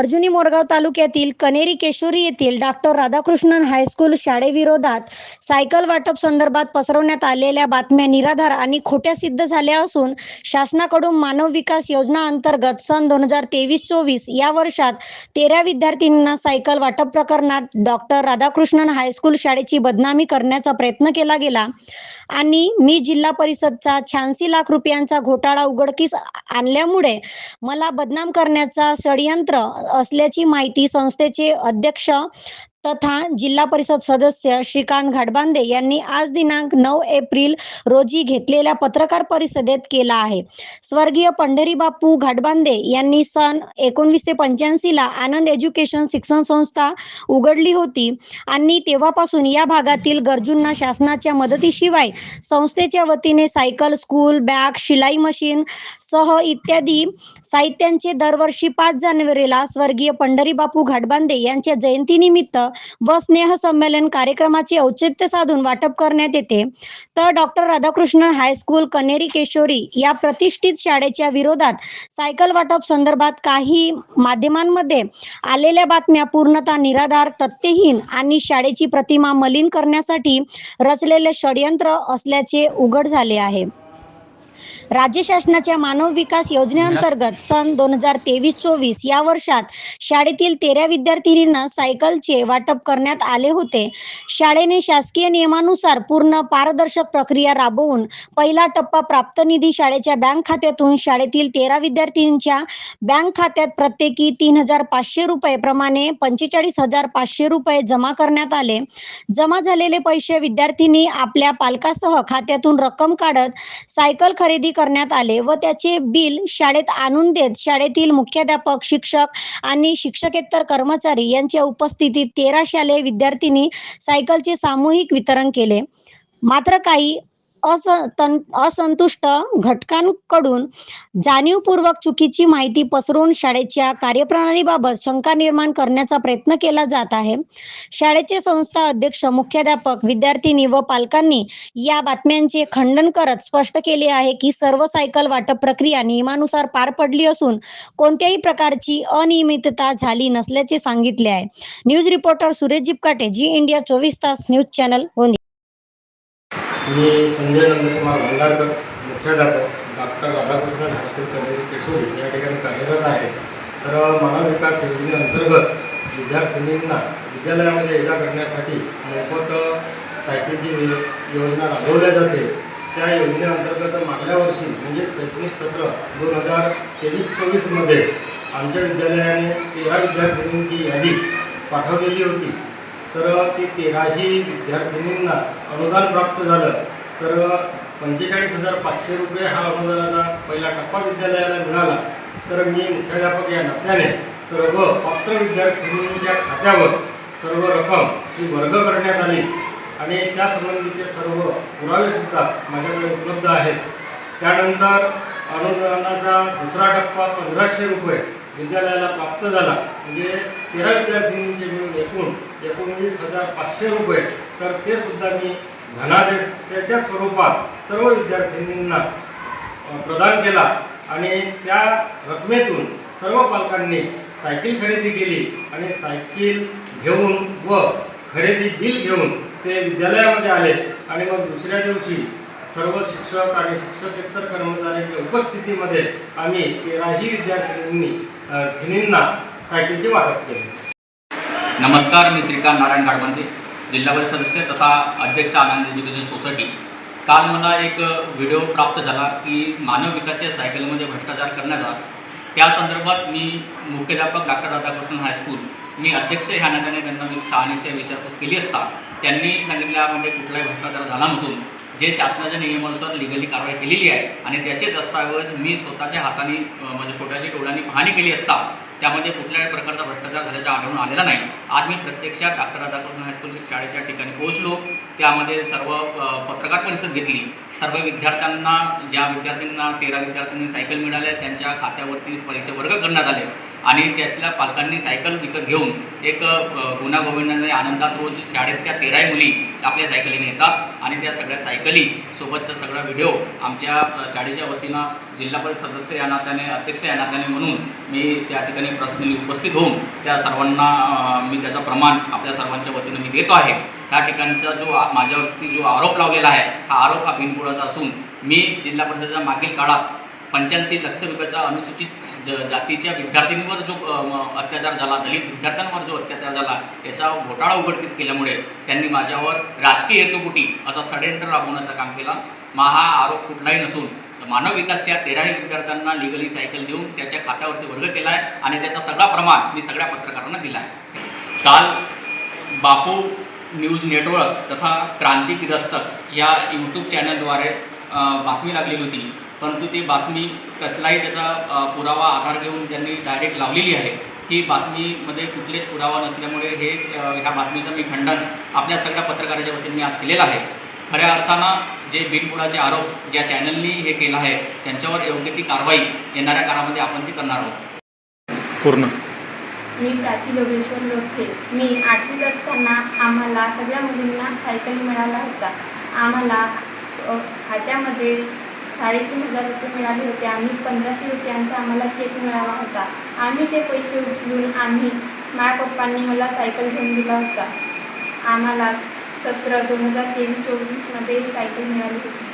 अर्जुनी मोरगाव तालुक्यातील कनेरी केशोरी येथील doctor Radhakrishnan high school शाळेविरोधात सायकल वाटप संदर्भात पसरवण्यात आलेल्या बातम्या निराधार आणि खोट्या सिद्ध झाल्या असून शासनाकडून मानव विकास योजना अंतर्गत सन दोन हजार तेवीस चोवीस या वर्षात तेरा विद्यार्थ्यांना सायकल वाटप प्रकरणात डॉक्टर राधाकृष्णन हायस्कूल शाळेची बदनामी करण्याचा प्रयत्न केला गेला. आणि मी जिल्हा परिषदचा शहाऐंशी लाख रुपयांचा घोटाळा उघडकीस आणल्यामुळे मला बदनाम करण्याचा षडयंत्र असल्याची माहिती संस्थेचे अध्यक्ष तथा जिल्हा परिषद सदस्य श्रीकांत घाटबांदे यांनी आज दिनांक नऊ एप्रिल रोजी घेतलेल्या पत्रकार परिषदेत केला आहे. स्वर्गीय पंढरी बापू घाटबांदे यांनी सन एकोणवीसशे पंच्याऐंशी ला आनंद एज्युकेशन शिक्षण संस्था उघडली होती आणि तेव्हापासून या भागातील गरजूंना शासनाच्या मदतीशिवाय संस्थेच्या वतीने सायकल स्कूल बॅग शिलाई मशीन सह इत्यादी साहित्यांचे दरवर्षी पाच जानेवारीला स्वर्गीय पंढरी बापू घाटबांदे यांच्या जयंतीनिमित्त व स्नेह संमेलन कार्यक्रमाचे औचित्य साधून वाटप करण्यात येते. तर doctor Radhakrishnan high school Kaneri Keshori या प्रतिष्ठित शाळेच्या विरोधात सायकल वाटप संदर्भात काही माध्यमांमध्ये आलेल्या बातम्या पूर्णतः निराधार तथ्यहीन आणि शाळेची प्रतिमा मलिन करण्यासाठी रचलेले षडयंत्र असल्याचे उघड झाले आहे. राज्य शासनाच्या मानव विकास योजनेअंतर्गत सन दोन हजार तेवीस चोवीस या वर्षात शाळेतील तेरा विद्यार्थिनींना सायकलचे वाटप करण्यात आले होते. शाळेने शासकीय नियमानुसार पूर्ण पारदर्शक प्रक्रिया राबवून पहिला टप्पा प्राप्त निधी शाळेच्या बँक खात्यातून शाळेतील तेरा विद्यार्थ्यांच्या बँक खात्यात प्रत्येकी तीन हजार पाचशे रुपये प्रमाणे पंचेचाळीस हजार पाचशे रुपये जमा करण्यात आले. जमा झालेले पैसे विद्यार्थिनी आपल्या पालकासह खात्यातून रक्कम काढत सायकल खरेदी खरेदी करण्यात आले व त्याचे बिल शाळेत आणून देत शाळेतील मुख्याध्यापक शिक्षक आणि शिक्षकेतर कर्मचारी यांच्या उपस्थितीत तेरा शालेय विद्यार्थिनी सायकलचे सामूहिक वितरण केले. मात्र काही अस तन असंतुष्ट घटकांकडून जाणीवपूर्वक चुकीची माहिती पसरवून शाळेच्या कार्यप्रणालीबाबत शंका निर्माण करण्याचा प्रयत्न केला जात आहे. शाळेचे संस्था अध्यक्ष मुख्याध्यापक विद्यार्थिनी व पालकांनी या बातम्यांचे खंडन करत स्पष्ट केले आहे की सर्व सायकल वाटप प्रक्रिया नियमानुसार पार पडली असून कोणत्याही प्रकारची अनियमितता झाली नसल्याचे सांगितले आहे. News reporter Suresh Jipkate ji India चोवीस तास न्यूज चॅनल गोंदिया. मी संजय नंदकुमार भंगारकर मुख्याध्यापक doctor Radhakrishnan high school college Keshori या ठिकाणी कार्यरत आहे. तर मानव विकास योजनेअंतर्गत विद्यार्थिनींना विद्यालयामध्ये ये जा करण्यासाठी मोफत सायकलची योजना राबवल्या जाते. त्या योजनेअंतर्गत मागल्या वर्षी म्हणजे शैक्षणिक सत्र दोन हजार तेवीस चोवीसमध्ये आमच्या विद्यालयाने तेरा विद्यार्थिनींची यादी पाठवलेली होती. तर ते तेराही विद्यार्थिनींना अनुदान प्राप्त झालं. तर पंचेचाळीस हजार पाचशे रुपये हा अनुदानाचा पहिला टप्पा विद्यालयाला मिळाला. तर मी मुख्याध्यापक या नात्याने सर्व पात्र विद्यार्थिनींच्या खात्यावर सर्व रक्कम ही वर्ग करण्यात आली आणि त्यासंबंधीचे सर्व पुरावेसुद्धा माझ्याकडे उपलब्ध आहेत. त्यानंतर अनुदानाचा दुसरा टप्पा पंधराशे रुपये विद्यालयाला प्राप्त झाला. म्हणजे तेरा विद्यार्थिनींचे मिळून एकूण एकोणवीस हजार पाचशे रुपये. तर ते सुद्धा मी धनादेशाच्या स्वरूपात सर्व विद्यार्थिनींना प्रदान केला. आणि त्या रकमेतून सर्व पालकांनी सायकल खरेदी केली आणि सायकल घेऊन व खरेदी बिल घेऊन ते विद्यालयामध्ये आले. आणि मग दुसऱ्या दिवशी सर्व शिक्षक आणि शिक्षकेतर कर्मचाऱ्यांच्या उपस्थितीमध्ये आम्ही तेराही विद्यार्थिनींनी थिनींना सायकलचे वाटप केले. नमस्कार मी श्रीकांत नारायण गाडबंदे जिल्हा परिषद सदस्य तथा अध्यक्ष आनंद एज्युकेशन सोसायटी. काल मला एक व्हिडिओ प्राप्त झाला की मानव विकासच्या सायकलमध्ये भ्रष्टाचार करण्याचा. त्या संदर्भात मी मुख्याध्यापक डॉक्टर राधाकृष्णन हायस्कूल मी अध्यक्ष ह्या नात्याने त्यांना मी शहानिशा विचारपूस केली असता. त्यांनी सांगितल्यामध्ये कुठलाही भ्रष्टाचार झाला नसून जे शासनाच्या नियमानुसार लिगली कारवाई केलेली आहे आणि त्याचे दस्तावेज मी स्वतःच्या हाताने म्हणजे छोट्याच्या डोळ्यांनी पाहणी केली असता त्यामध्ये कुठल्याही प्रकारचा भ्रष्टाचार झाल्याचा आढळून आलेला नाही. आज मी प्रत्यक्षात डॉक्टर राधाकृष्ण हायस्कूल शाळेच्या ठिकाणी पोहोचलो त्यामध्ये सर्व पत्रकार परिषद घेतली. सर्व विद्यार्थ्यांना ज्या विद्यार्थ्यांना तेरा विद्यार्थ्यांनी सायकल मिळाल्या त्यांच्या खात्यावरती परीक्षा वर्ग करण्यात आले. आणि त्यातल्या पालकांनी सायकल विकत घेऊन एक गुन्हा गोविंदाने आनंदात रोज शाळेत त्या तेराही मुली आपल्या सायकलीने येतात आणि त्या सगळ्या सायकली सोबतचा सगळा व्हिडिओ आमच्या शाळेच्या वतीनं जिल्हा परिषद सदस्य या नात्याने अध्यक्ष या नात्याने म्हणून मी त्या ठिकाणी पर्सनली उपस्थित होऊन त्या सर्वांना मी त्याचं प्रमाण आपल्या सर्वांच्या वतीनं मी देतो आहे. त्या ठिकाणचा जो माझ्यावरती जो आरोप लावलेला आहे हा आरोप हा बिनबुडाचा असून मी जिल्हा परिषदेच्या मागील काळात पंच्याऐंशी लक्ष रुपयाचा अनुसूचित ज जातीच्या विद्यार्थिनीवर जो अत्याचार झाला दलित विद्यार्थ्यांवर जो अत्याचार झाला याचा घोटाळा उघडकीस केल्यामुळे त्यांनी माझ्यावर राजकीय हेतुपुटी असा षडयंत्र राबवण्याचं काम केला. मा हा आरोप कुठलाही नसून मानव विकासच्या तेराही विद्यार्थ्यांना लिगली सायकल देऊन त्याच्या खात्यावरती वर्ग केला आहे आणि त्याचा सगळा प्रमाण मी सगळ्या पत्रकारांना दिला आहे काल बापू न्यूज नेटवर्क तथा क्रांती दस्तक या यूट्यूब चॅनलद्वारे बातमी लागलेली होती. परंतु ती बातमी कसलाही त्याचा पुरावा आधार घेऊन ज्यांनी डायरेक्ट लावलेली आहे. ही बातमीमध्ये कुठलेच पुरावा नसल्यामुळे हे ह्या बातमीचं मी खंडन आपल्या सगळ्या पत्रकाराच्या वतीने मी आज केलेलं आहे. खऱ्या अर्थानं जे बिनबुडाचे आरोप ज्या चॅनलनी हे केलं आहे त्यांच्यावर योग्य ती कारवाई येणाऱ्या काळामध्ये आपण ती करणार आहोत. पूर्ण. मी प्राची योगेश्वर लोटके मी आठवीत असताना आम्हाला सगळ्या मुलींना सायकली मिळाला होता. आम्हाला खात्यामध्ये साडेतीन हजार रुपये मिळाले होते आणि पंधराशे रुपयांचा आम्हाला चेक मिळाला होता. आम्ही ते पैसे उचलून आम्ही माझ्या पप्पांनी मला सायकल घेऊन दिला होता. आम्हाला सतरा दोन हजार तेवीस चोवीसमध्ये ही सायकल मिळाली होती.